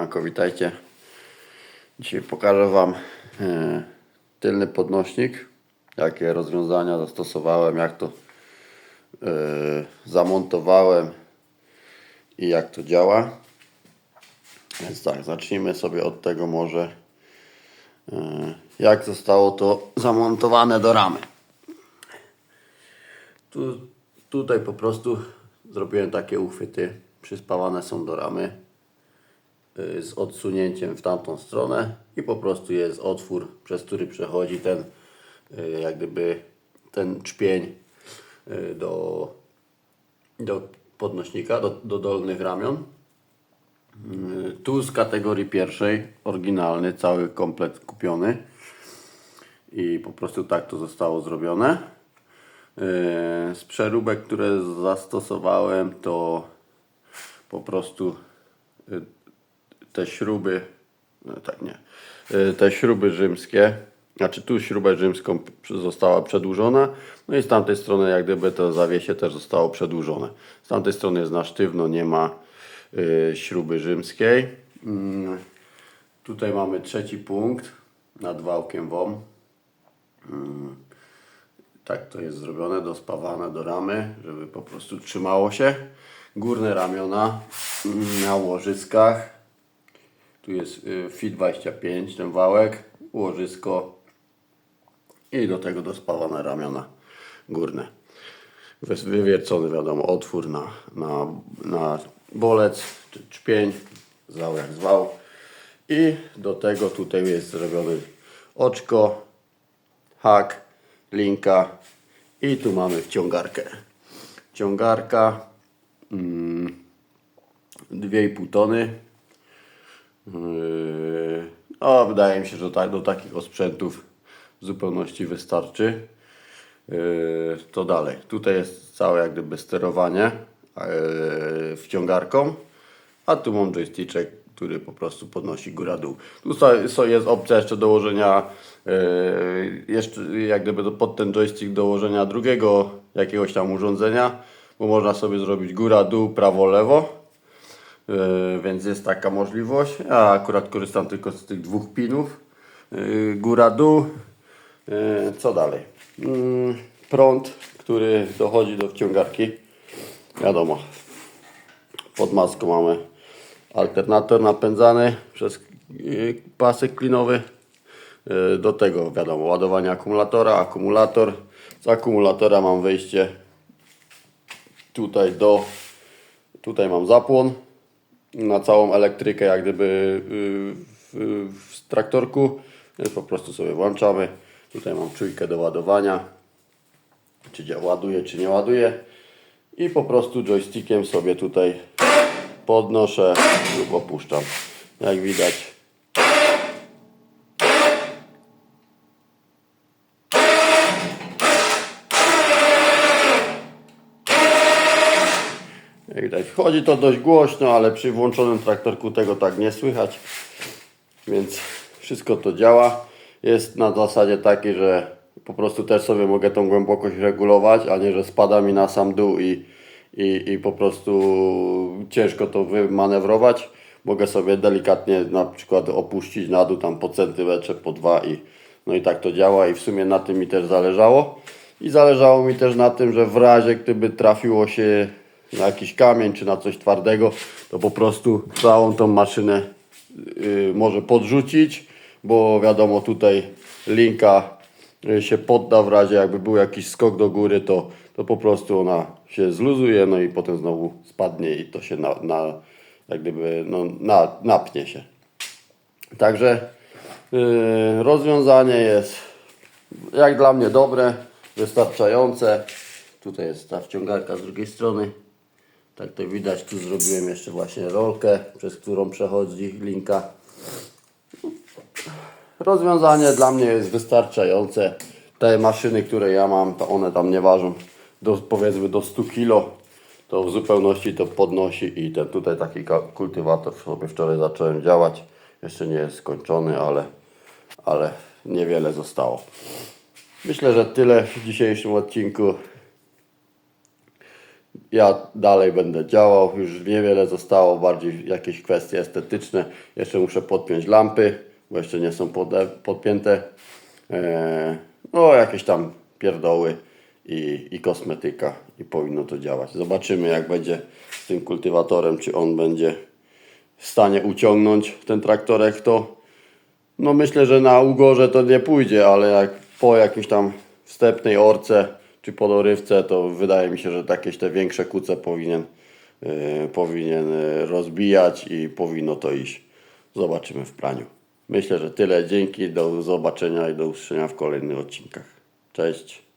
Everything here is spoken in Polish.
Siemanko, witajcie. Dzisiaj pokażę Wam e, tylny podnośnik, jakie rozwiązania zastosowałem, jak to e, zamontowałem i jak to działa. Więc tak, zacznijmy sobie od tego może, e, jak zostało to zamontowane do ramy. Tu, tutaj po prostu zrobiłem takie uchwyty, przyspawane są do ramy z odsunięciem w tamtą stronę i po prostu jest otwór, przez który przechodzi ten y, jak gdyby ten czpień y, do, do podnośnika, do, do dolnych ramion. Y, Tu z kategorii pierwszej, oryginalny, cały komplet kupiony i po prostu tak to zostało zrobione. Z przeróbek, które zastosowałem, to po prostu te śruby, no tak nie, Yy, te śruby rzymskie, znaczy tu śrubę rzymską została przedłużona, no i z tamtej strony jak gdyby to zawiesie też zostało przedłużone. Z tamtej strony jest na sztywno, nie ma yy, śruby rzymskiej. Yy, Tutaj mamy trzeci punkt nad wałkiem WOM. Tak to jest zrobione, dospawane do ramy, żeby po prostu trzymało się. Górne ramiona mm, na łożyskach. Tu jest y, FI 25, ten wałek, łożysko i do tego dospawane ramiona górne. Wywiercony wiadomo otwór na, na, na bolec czy czpień, zwał jak zwał. I do tego tutaj jest zrobiony oczko, hak, linka i tu mamy wciągarkę. Wciągarka mm, 2,5 tony. No, wydaje mi się, że tak, do takich osprzętów w zupełności wystarczy. Yy, to dalej. Tutaj jest całe jak gdyby sterowanie yy, wciągarką, a tu mam joysticek, który po prostu podnosi góra-dół. Tu jest opcja jeszcze dołożenia jeszcze jak gdyby pod ten joystick dołożenia drugiego jakiegoś tam urządzenia, bo można sobie zrobić góra-dół, prawo-lewo. Yy, więc jest taka możliwość. Ja akurat korzystam tylko z tych dwóch pinów. Yy, góra, dół. Yy, co dalej? Yy, prąd, który dochodzi do wciągarki. Wiadomo, pod maską mamy alternator napędzany przez pasek klinowy. Do tego wiadomo, ładowanie akumulatora, akumulator. Z akumulatora mam wejście tutaj do Tutaj mam zapłon na całą elektrykę, jak gdyby yy, w, w traktorku. Więc po prostu sobie włączamy. Tutaj mam czujkę do ładowania. Czy ładuje, czy nie ładuje. I po prostu joystickiem sobie tutaj podnoszę lub opuszczam. Jak widać. Jak wchodzi to dość głośno, ale przy włączonym traktorku tego tak nie słychać. Więc wszystko to działa. Jest na zasadzie takiej, że po prostu też sobie mogę tą głębokość regulować, a nie, że spada mi na sam dół i, i, i po prostu ciężko to wymanewrować. Mogę sobie delikatnie na przykład opuścić na dół tam po centymetrze, po dwa i no i tak to działa i w sumie na tym mi też zależało. I zależało mi też na tym, że w razie gdyby trafiło się na jakiś kamień czy na coś twardego, to po prostu całą tą maszynę y, może podrzucić, bo wiadomo tutaj linka y, się podda w razie jakby był jakiś skok do góry, to, to po prostu ona się zluzuje, no i potem znowu spadnie i to się na, na jak gdyby no, na, napnie się. Także y, rozwiązanie jest jak dla mnie dobre, wystarczające. Tutaj jest ta wciągarka z drugiej strony. Tak to widać, tu zrobiłem jeszcze właśnie rolkę, przez którą przechodzi linka. Rozwiązanie dla mnie jest wystarczające. Te maszyny, które ja mam, to one tam nie ważą do, powiedzmy do 100 kg. To w zupełności to podnosi i ten tutaj taki kultywator sobie wczoraj zacząłem działać. Jeszcze nie jest skończony, ale, ale niewiele zostało. Myślę, że tyle w dzisiejszym odcinku. Ja dalej będę działał, już niewiele zostało, bardziej jakieś kwestie estetyczne. Jeszcze muszę podpiąć lampy, bo jeszcze nie są podpięte. Eee, no, jakieś tam pierdoły i, i kosmetyka i powinno to działać. Zobaczymy jak będzie z tym kultywatorem, czy on będzie w stanie uciągnąć ten traktorek to no myślę, że na ugorze to nie pójdzie, ale jak po jakiejś tam wstępnej orce czy podorywce, to wydaje mi się, że jakieś te większe kuce powinien, yy, powinien yy, rozbijać i powinno to iść. Zobaczymy w praniu. Myślę, że tyle. Dzięki, do zobaczenia i do usłyszenia w kolejnych odcinkach. Cześć.